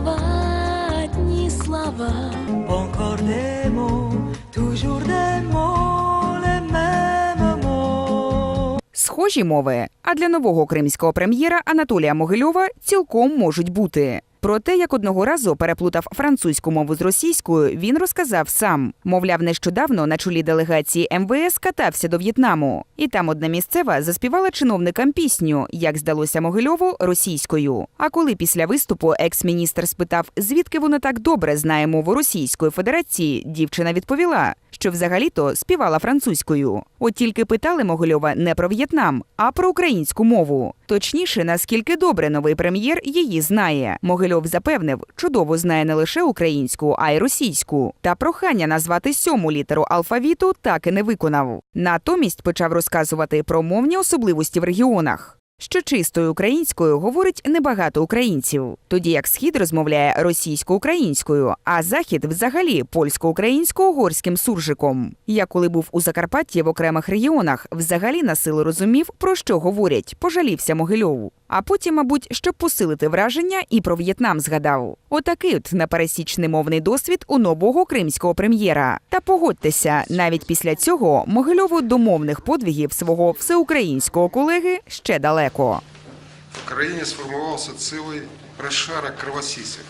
слова, одни слова. Encore. Схожі мови, а для нового кримського прем'єра Анатолія Могильова цілком можуть бути. Про те, як одного разу переплутав французьку мову з російською, він розказав сам. Мовляв, нещодавно на чолі делегації МВС катався до В'єтнаму, і там одна місцева заспівала чиновникам пісню, як здалося Могильову, російською. А коли після виступу екс-міністр спитав, звідки вона так добре знає мову Російської Федерації, дівчина відповіла, що взагалі-то співала французькою. От тільки питали Могильова не про В'єтнам, а про українську мову. Точніше, наскільки добре новий прем'єр її знає. Могильов запевнив, чудово знає не лише українську, а й російську. Та прохання назвати сьому літеру алфавіту так і не виконав. Натомість почав розказувати про мовні особливості в регіонах. Що чистою українською говорить небагато українців, тоді як схід розмовляє російсько-українською, а захід взагалі польсько-українсько-угорським суржиком. Я коли був у Закарпатті в окремих регіонах, взагалі на силу розумів, про що говорять, пожалівся Могильов. А потім, мабуть, щоб посилити враження, і про В'єтнам згадав. Отакий от напересічний мовний досвід у нового кримського прем'єра. Та погодьтеся, навіть після цього Могильову до мовних подвігів свого всеукраїнського колеги ще далеко. В країні сформувався цілий розшарок кровосісів.